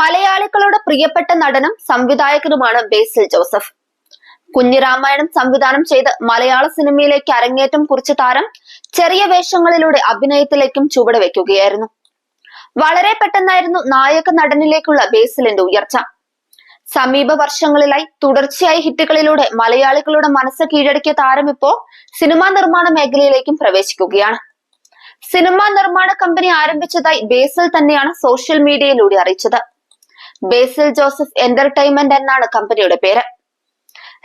മലയാളികളുടെ പ്രിയപ്പെട്ട നടനും സംവിധായകനുമാണ് ബേസിൽ ജോസഫ്. കുഞ്ഞിരാമായണം സംവിധാനം ചെയ്ത് മലയാള സിനിമയിലേക്ക് അരങ്ങേറ്റം കുറിച്ച താരം ചെറിയ വേഷങ്ങളിലൂടെ അഭിനയത്തിലേക്കും ചുവട് ചുവടുവെക്കുകയായിരുന്നു വളരെ പെട്ടെന്നായിരുന്നു നായക നടനിലേക്കുള്ള ബേസിലിന്റെ ഉയർച്ച. സമീപ വർഷങ്ങളിലായി തുടർച്ചയായി ഹിറ്റുകളിലൂടെ മലയാളികളുടെ മനസ്സ് കീഴടക്കിയ താരം ഇപ്പോ സിനിമാ നിർമ്മാണ മേഖലയിലേക്കും പ്രവേശിക്കുകയാണ്. സിനിമാ നിർമ്മാണ കമ്പനി ആരംഭിച്ചതായി ബേസിൽ തന്നെയാണ് സോഷ്യൽ മീഡിയയിലൂടെ അറിയിച്ചത്. ബേസിൽ ജോസഫ് എന്റർടൈൻമെന്റ് എന്നാണ് കമ്പനിയുടെ പേര്.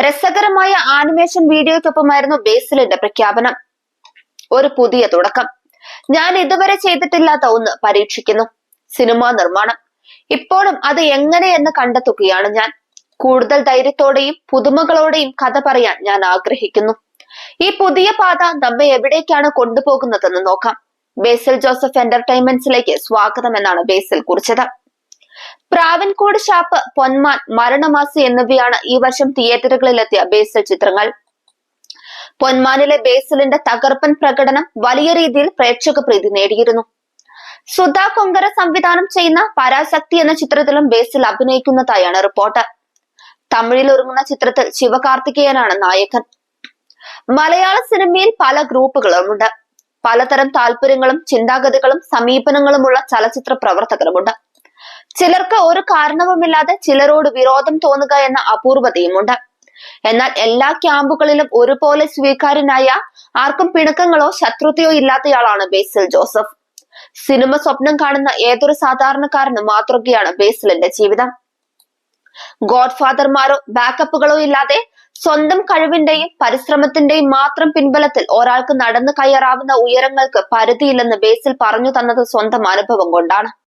രസകരമായ ആനിമേഷൻ വീഡിയോയ്ക്കൊപ്പമായിരുന്നു ബേസിലിന്റെ പ്രഖ്യാപനം. ഒരു പുതിയ തുടക്കം. ഞാൻ ഇതുവരെ ചെയ്തിട്ടില്ലാത്ത ഒന്ന് പരീക്ഷിക്കുന്നു. സിനിമാ നിർമ്മാണം. ഇപ്പോഴും അത് എങ്ങനെയെന്ന് കണ്ടെത്തുകയാണ് ഞാൻ. കൂടുതൽ ധൈര്യത്തോടെയും പുതുമകളോടെയും കഥ പറയാൻ ഞാൻ ആഗ്രഹിക്കുന്നു. ഈ പുതിയ പാത നമ്മെ എവിടേക്കാണ് കൊണ്ടുപോകുന്നതെന്ന് നോക്കാം. ബേസിൽ ജോസഫ് എന്റർടൈൻമെന്റ്സിലേക്ക് സ്വാഗതം എന്നാണ് ബേസിൽ കുറിച്ചത്. പ്രാവൻകോട് ഷാപ്പ് പൊന്മാൻ മരണമാസി എന്നിവയാണ് ഈ വർഷം തിയേറ്ററുകളിലെത്തിയ ബേസൽ ചിത്രങ്ങൾ. പൊന്മാനിലെ ബേസലിന്റെ തകർപ്പൻ പ്രകടനം വലിയ രീതിയിൽ പ്രേക്ഷക പ്രീതി നേടിയിരുന്നു. സുധാ കൊങ്കര സംവിധാനം ചെയ്യുന്ന പരാശക്തി എന്ന ചിത്രത്തിലും ബേസിൽ അഭിനയിക്കുന്നതായാണ് റിപ്പോർട്ട്. തമിഴിൽ ഒരുങ്ങുന്ന ചിത്രത്തിൽ ശിവകാർത്തികേയനാണ് നായകൻ. മലയാള സിനിമയിൽ പല ഗ്രൂപ്പുകളുമുണ്ട്. പലതരം താല്പര്യങ്ങളും ചിന്താഗതികളും സമീപനങ്ങളുമുള്ള ചലച്ചിത്ര പ്രവർത്തകരുമുണ്ട്. ചിലർക്ക് ഒരു കാരണവുമില്ലാതെ ചിലരോട് വിരോധം തോന്നുക എന്ന അപൂർവതയുമുണ്ട്. എന്നാൽ എല്ലാ ക്യാമ്പുകളിലും ഒരുപോലെ സ്വീകാര്യനായ ആർക്കും പിണക്കങ്ങളോ ശത്രുതയോ ഇല്ലാത്തയാളാണ് ബേസിൽ ജോസഫ്. സിനിമ സ്വപ്നം കാണുന്ന ഏതൊരു സാധാരണക്കാരനും മാതൃകയാണ് ബേസിലിന്റെ ജീവിതം. ഗോഡ്ഫാദർമാരോ ബാക്കപ്പുകളോ ഇല്ലാതെ സ്വന്തം കഴിവിന്റെയും പരിശ്രമത്തിന്റെയും മാത്രം പിൻബലത്തിൽ ഒരാൾക്ക് നടന്നു കയറാവുന്ന ഉയരങ്ങൾക്ക് പരിധിയില്ലെന്ന് ബേസിൽ പറഞ്ഞു തന്നത് സ്വന്തം അനുഭവം കൊണ്ടാണ്.